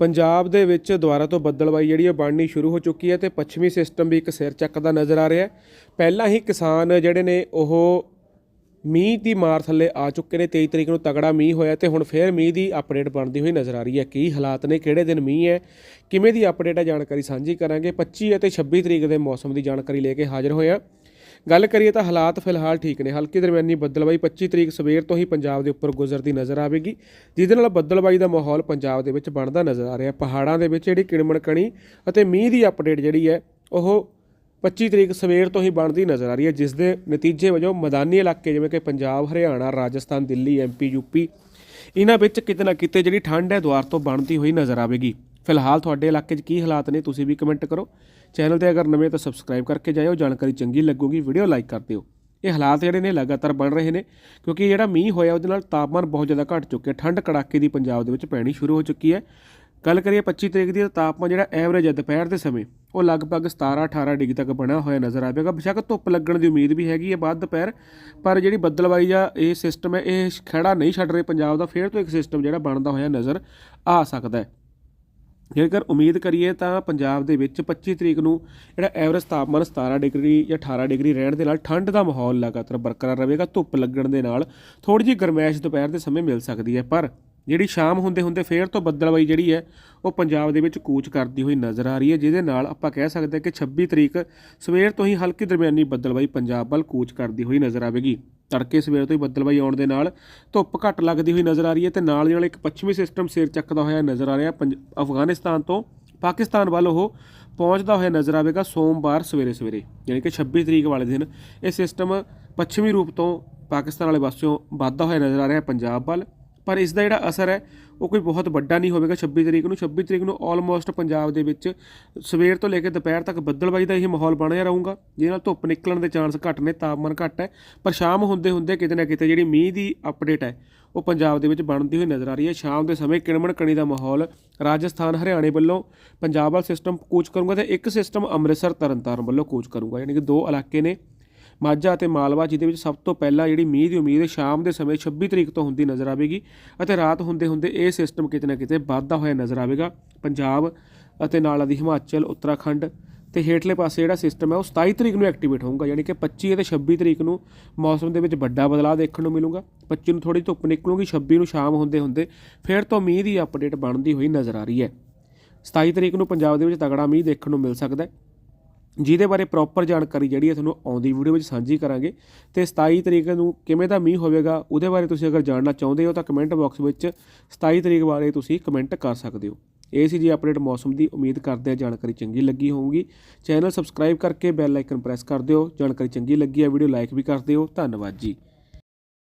ਪੰਜਾਬ ਦੇ ਵਿੱਚ ਦੁਬਾਰਾ ਤੋਂ ਬੱਦਲਬਾਈ ਜਿਹੜੀ ਹੈ ਬਣਨੀ ਸ਼ੁਰੂ ਹੋ ਚੁੱਕੀ ਹੈ ਤੇ ਪੱਛਮੀ ਸਿਸਟਮ ਵੀ ਇੱਕ ਸਿਰ ਚੱਕਦਾ ਨਜ਼ਰ ਆ ਰਿਹਾ ਹੈ। ਪਹਿਲਾਂ ਹੀ ਕਿਸਾਨ ਜਿਹੜੇ ਨੇ ਉਹ ਮੀਂਹ ਦੀ ਮਾਰ ਥੱਲੇ ਆ ਚੁੱਕੇ ਨੇ 23 ਤਰੀਕ ਨੂੰ ਤਗੜਾ ਮੀਂਹ ਹੋਇਆ ਤੇ ਹੁਣ ਫੇਰ ਮੀਂਹ ਦੀ ਅਪਡੇਟ ਬਣਦੀ ਹੋਈ ਨਜ਼ਰ ਆ ਰਹੀ ਹੈ। ਕੀ ਹਾਲਾਤ ਨੇ, ਕਿਹੜੇ ਦਿਨ ਮੀਂਹ ਹੈ, ਕਿਵੇਂ ਦੀ ਅਪਡੇਟ ਹੈ ਜਾਣਕਾਰੀ ਸਾਂਝੀ ਕਰਾਂਗੇ। 25 ਅਤੇ 26 ਤਰੀਕ ਦੇ ਮੌਸਮ ਦੀ ਜਾਣਕਾਰੀ ਲੈ ਕੇ ਹਾਜ਼ਰ ਹੋਏ ਹਾਂ। ਗੱਲ ਕਰੀਏ ਤਾਂ ਹਾਲਾਤ ਫਿਲਹਾਲ ਠੀਕ ਨੇ। ਹਲਕੀ ਦਰਮਿਆਨੀ ਬੱਦਲਬਾਈ 25 ਤਰੀਕ ਸਵੇਰ ਤੋਂ ਹੀ ਪੰਜਾਬ ਦੇ ਉੱਪਰ ਗੁਜ਼ਰਦੀ ਨਜ਼ਰ ਆਵੇਗੀ, ਜਿਹਦੇ ਨਾਲ ਬੱਦਲਬਾਈ ਦਾ ਮਾਹੌਲ ਪੰਜਾਬ ਦੇ ਵਿੱਚ ਬਣਦਾ ਨਜ਼ਰ ਆ ਰਿਹਾ। ਪਹਾੜਾਂ ਦੇ ਵਿੱਚ ਜਿਹੜੀ ਕਿਣਮਣ ਕਣੀ ਅਤੇ ਮੀਂਹ ਦੀ ਅਪਡੇਟ ਜਿਹੜੀ ਹੈ, ਉਹ 25 ਤਰੀਕ ਸਵੇਰ ਤੋਂ ਹੀ ਬਣਦੀ ਨਜ਼ਰ ਆ ਰਹੀ ਹੈ ਜਿਸ ਦੇ ਨਤੀਜੇ ਵਜੋਂ ਮੈਦਾਨੀ ਇਲਾਕੇ ਜਿਵੇਂ ਕਿ ਪੰਜਾਬ, ਹਰਿਆਣਾ, ਰਾਜਸਥਾਨ, ਦਿੱਲੀ ਐਮਪੀ ਯੂਪੀ ਇਹਨਾਂ ਵਿੱਚ ਕਿਤੇ ਨਾ ਕਿਤੇ ਜਿਹੜੀ ਠੰਡ ਹੈ ਦੁਆਰ ਤੋਂ ਬਣਦੀ ਹੋਈ ਨਜ਼ਰ ਆਵੇਗੀ। ਫਿਲਹਾਲ ਤੁਹਾਡੇ ਇਲਾਕੇ 'ਚ ਕੀ ਹਾਲਾਤ ਨੇ ਤੁਸੀਂ ਵੀ ਕਮੈਂਟ ਕਰੋ। ਚੈਨਲ ਤੇ ਅਗਰ ਨਵੇਂ ਤਾਂ ਸਬਸਕ੍ਰਾਈਬ ਕਰਕੇ ਜਾਇਓ, ਜਾਣਕਾਰੀ ਚੰਗੀ ਲੱਗੂਗੀ ਵੀਡੀਓ ਲਾਈਕ ਕਰ ਦਿਓ। ਇਹ ਹਾਲਾਤ ਜਿਹੜੇ ਨੇ ਲਗਾਤਾਰ ਬਣ ਰਹੇ ਨੇ, ਕਿਉਂਕਿ ਜਿਹੜਾ ਮੀਂਹ ਹੋਇਆ ਉਹਦੇ ਨਾਲ ਤਾਪਮਾਨ ਬਹੁਤ ਜ਼ਿਆਦਾ ਘਟ ਚੁੱਕਿਆ, ਠੰਡ ਕੜਾਕੇ ਦੀ ਪੰਜਾਬ ਦੇ ਵਿੱਚ ਪੈਣੀ ਸ਼ੁਰੂ ਹੋ ਚੁੱਕੀ ਹੈ। ਗੱਲ ਕਰੀਏ 25 ਤਰੀਕ ਦੀ ਤਾਪਮਾਨ ਜਿਹੜਾ ਐਵਰੇਜ ਹੈ ਦੁਪਹਿਰ ਦੇ ਸਮੇਂ, ਉਹ ਲਗਭਗ 17 18 ਡਿਗਰੀ ਤੱਕ ਬਣਿਆ ਹੋਇਆ ਨਜ਼ਰ ਆਵੇਗਾ ਬੇਸ਼ੱਕ ਧੁੱਪ ਲੱਗਣ ਦੀ ਉਮੀਦ ਵੀ ਹੈਗੀ ਹੈ ਬਾਅਦ ਦੁਪਹਿਰ, ਪਰ ਜਿਹੜੀ ਬੱਦਲਵਾਈ ਜਾਂ ਇਹ ਸਿਸਟਮ ਹੈ, ਇਹ ਖੜਾ ਨਹੀਂ ਛੱਡ ਰਹੇ, ਪੰਜਾਬ ਦਾ ਫੇਰ ਤੋਂ ਇੱਕ ਸਿਸਟਮ ਜਿਹੜਾ ਬਣਦਾ ਹੋਇਆ ਨਜ਼ਰ ਆ ਸਕਦਾ ਹੈ। ਜੇਕਰ ਉਮੀਦ ਕਰੀਏ ਤਾਂ ਪੰਜਾਬ ਦੇ ਵਿੱਚ 25 ਤਰੀਕ ਨੂੰ ਜਿਹੜਾ ਐਵਰੇਜ ਤਾਪਮਾਨ 17 ਡਿਗਰੀ ਜਾਂ 18 ਡਿਗਰੀ ਰਹਿਣ ਦੇ ਨਾਲ ਠੰਡ ਦਾ ਮਾਹੌਲ ਲਗਾਤਾਰ ਬਰਕਰਾਰ ਰਹੇਗਾ, ਧੁੱਪ ਲੱਗਣ ਦੇ ਨਾਲ ਥੋੜੀ ਜਿਹੀ ਗਰਮੈਸ਼ ਦੁਪਹਿਰ ਦੇ ਸਮੇਂ ਮਿਲ ਸਕਦੀ ਹੈ। ਪਰ ਜਿਹੜੀ ਸ਼ਾਮ ਹੁੰਦੇ ਹੁੰਦੇ ਫੇਰ ਤੋਂ ਬੱਦਲਵਾਈ ਜਿਹੜੀ ਹੈ, ਉਹ ਪੰਜਾਬ ਦੇ ਵਿੱਚ ਕੂਚ ਕਰਦੀ ਹੋਈ ਨਜ਼ਰ ਆ ਰਹੀ ਹੈ, ਜਿਹਦੇ ਨਾਲ ਆਪਾਂ ਕਹਿ ਸਕਦੇ ਹਾਂ ਕਿ 26 ਤਰੀਕ ਸਵੇਰ ਤੋਂ ਹੀ ਹਲਕੀ ਦਰਮਿਆਨੀ ਬੱਦਲਵਾਈ ਪੰਜਾਬ ਵੱਲ ਕੂਚ ਕਰਦੀ ਹੋਈ ਨਜ਼ਰ ਆਵੇਗੀ। ਤੜਕੇ ਸਵੇਰ ਤੋਂ ਹੀ ਬੱਦਲਵਾਈ ਆਉਣ ਦੇ ਨਾਲ ਧੁੱਪ ਘੱਟ ਲੱਗਦੀ ਹੋਈ ਨਜ਼ਰ ਆ ਰਹੀ ਹੈ ਤੇ ਨਾਲ ਦੀ ਨਾਲ ਇੱਕ ਪੱਛਮੀ ਸਿਸਟਮ ਸਿਰ ਚੱਕਦਾ ਹੋਇਆ ਨਜ਼ਰ ਆ ਰਿਹਾ। ਪੰਜ- ਅਫਗਾਨਿਸਤਾਨ ਤੋਂ ਪਾਕਿਸਤਾਨ ਵੱਲ ਉਹ ਪਹੁੰਚਦਾ ਹੋਇਆ ਨਜ਼ਰ ਆਵੇਗਾ ਸੋਮਵਾਰ ਸਵੇਰੇ ਸਵੇਰੇ, ਯਾਨੀ ਕਿ 26 ਤਰੀਕ ਵਾਲੇ ਦਿਨ। ਇਹ ਸਿਸਟਮ ਪੱਛਮੀ ਰੂਪ ਤੋਂ ਪਾਕਿਸਤਾਨ ਵਾਲੇ ਪਾਸਿਓਂ ਵੱਧਦਾ ਹੋਇਆ ਨਜ਼ਰ ਆ ਰਿਹਾ ਪੰਜਾਬ ਵੱਲ। ਪਰ ਇਸ ਦਾ ਜਿਹੜਾ ਅਸਰ ਹੈ ਉਹ ਕੋਈ ਬਹੁਤ ਵੱਡਾ ਨਹੀਂ ਹੋਵੇਗਾ 26 ਤਰੀਕ ਨੂੰ। 26 ਤਰੀਕ ਨੂੰ ਆਲਮੋਸਟ ਪੰਜਾਬ ਦੇ ਵਿੱਚ ਸਵੇਰ ਤੋਂ ਲੈ ਕੇ ਦੁਪਹਿਰ ਤੱਕ ਬੱਦਲਬਾਈ ਦਾ ਇਹ ਮਾਹੌਲ ਬਣਿਆ ਰਹੂਗਾ। ਜਿਹਦੇ ਨਾਲ ਧੁੱਪ ਨਿਕਲਣ ਦੇ ਚਾਂਸ ਘੱਟ ਨੇ, ਤਾਪਮਾਨ ਘੱਟ ਹੈ। ਪਰ ਸ਼ਾਮ ਹੁੰਦੇ ਹੁੰਦੇ ਕਿਤੇ ਨਾ ਕਿਤੇ ਜਿਹੜੀ ਮੀਂਹ ਦੀ ਅਪਡੇਟ ਹੈ, ਉਹ ਪੰਜਾਬ ਦੇ ਵਿੱਚ ਬਣਦੀ ਹੋਈ ਨਜ਼ਰ ਆ ਰਹੀ ਹੈ। ਸ਼ਾਮ ਦੇ ਸਮੇਂ ਕਿਣਮਣ ਕਣੀ ਦਾ ਮਾਹੌਲ ਰਾਜਸਥਾਨ, ਹਰਿਆਣੇ ਵੱਲੋਂ ਪੰਜਾਬ ਵਾਲਾ ਸਿਸਟਮ ਕੂਚ ਕਰੂੰਗਾ ਤੇ ਇੱਕ ਸਿਸਟਮ ਅੰਮ੍ਰਿਤਸਰ, ਤਰਨਤਾਰਨ ਵੱਲੋਂ ਕੂਚ ਕਰੂੰਗਾ। ਯਾਨੀ ਕਿ ਦੋ ਇਲਾਕੇ ਨੇ ਮਾਝਾ ਅਤੇ ਮਾਲਵਾ ਜਿਹਦੇ ਵਿੱਚ ਸਭ ਤੋਂ ਪਹਿਲਾਂ ਜਿਹੜੀ ਮੀਂਹ ਦੀ ਉਮੀਦ ਸ਼ਾਮ ਦੇ ਸਮੇਂ 26 ਤਰੀਕ ਤੋਂ ਹੁੰਦੀ ਨਜ਼ਰ ਆਵੇਗੀ ਅਤੇ ਰਾਤ ਹੁੰਦੇ ਹੁੰਦੇ ਇਹ ਸਿਸਟਮ ਕਿਤੇ ਨਾ ਕਿਤੇ ਵੱਧਦਾ ਹੋਇਆ ਨਜ਼ਰ ਆਵੇਗਾ। ਪੰਜਾਬ ਅਤੇ ਨਾਲ ਦੀ ਹਿਮਾਚਲ, ਉੱਤਰਾਖੰਡ ਤੇ ਹੇਠਲੇ ਪਾਸੇ ਜਿਹੜਾ ਸਿਸਟਮ ਹੈ ਉਹ 27 ਤਰੀਕ ਨੂੰ ਐਕਟੀਵੇਟ ਹੋਊਗਾ, ਯਾਨੀ ਕਿ 25 ਅਤੇ 26 ਤਰੀਕ ਨੂੰ ਮੌਸਮ ਦੇ ਵਿੱਚ ਵੱਡਾ ਬਦਲਾਅ ਦੇਖਣ ਨੂੰ ਮਿਲੂਗਾ। 25 ਨੂੰ ਥੋੜੀ ਧੁੱਪ ਨਿਕਲੂਗੀ 26 ਨੂੰ ਸ਼ਾਮ ਹੁੰਦੇ ਹੁੰਦੇ ਫਿਰ ਤੋਂ ਮੀਂਹ ਦੀ ਅਪਡੇਟ ਬਣਦੀ ਹੋਈ ਨਜ਼ਰ ਆ ਰਹੀ ਹੈ। 27 ਤਰੀਕ ਨੂੰ ਪੰਜਾਬ ਦੇ ਵਿੱਚ ਤਗੜਾ ਮੀਂਹ ਦੇਖਣ ਨੂੰ ਮਿਲ ਸਕਦਾ ਹੈ। ਜਿਹਦੇ ਬਾਰੇ ਪ੍ਰੋਪਰ ਜਾਣਕਾਰੀ ਜਿਹੜੀ ਹੈ ਤੁਹਾਨੂੰ ਆਉਂਦੀ ਵੀਡੀਓ ਵਿੱਚ ਸਾਂਝੀ ਕਰਾਂਗੇ। ਤੇ 27 ਤਰੀਕ ਨੂੰ ਕਿਵੇਂ ਦਾ ਮੀਂਹ ਹੋਵੇਗਾ, ਉਹਦੇ ਬਾਰੇ ਤੁਸੀਂ ਅਗਰ ਜਾਣਨਾ ਚਾਹੁੰਦੇ ਹੋ ਤਾਂ ਕਮੈਂਟ ਬਾਕਸ ਵਿੱਚ 27 ਤਰੀਕ ਬਾਰੇ ਤੁਸੀਂ ਕਮੈਂਟ ਕਰ ਸਕਦੇ ਹੋ। ਇਹ ਸੀ ਜੀ ਅਪਡੇਟ ਮੌਸਮ ਦੀ, ਉਮੀਦ ਕਰਦੇ ਹਾਂ ਜਾਣਕਾਰੀ ਚੰਗੀ ਲੱਗੀ ਹੋਊਗੀ। ਚੈਨਲ ਸਬਸਕ੍ਰਾਈਬ ਕਰਕੇ ਬੈਲ ਆਈਕਨ ਪ੍ਰੈਸ ਕਰ ਦਿਓ, ਜਾਣਕਾਰੀ ਚੰਗੀ ਲੱਗੀ ਹੈ ਵੀਡੀਓ ਲਾਈਕ ਵੀ ਕਰ ਦਿਓ, ਧੰਨਵਾਦ ਜੀ।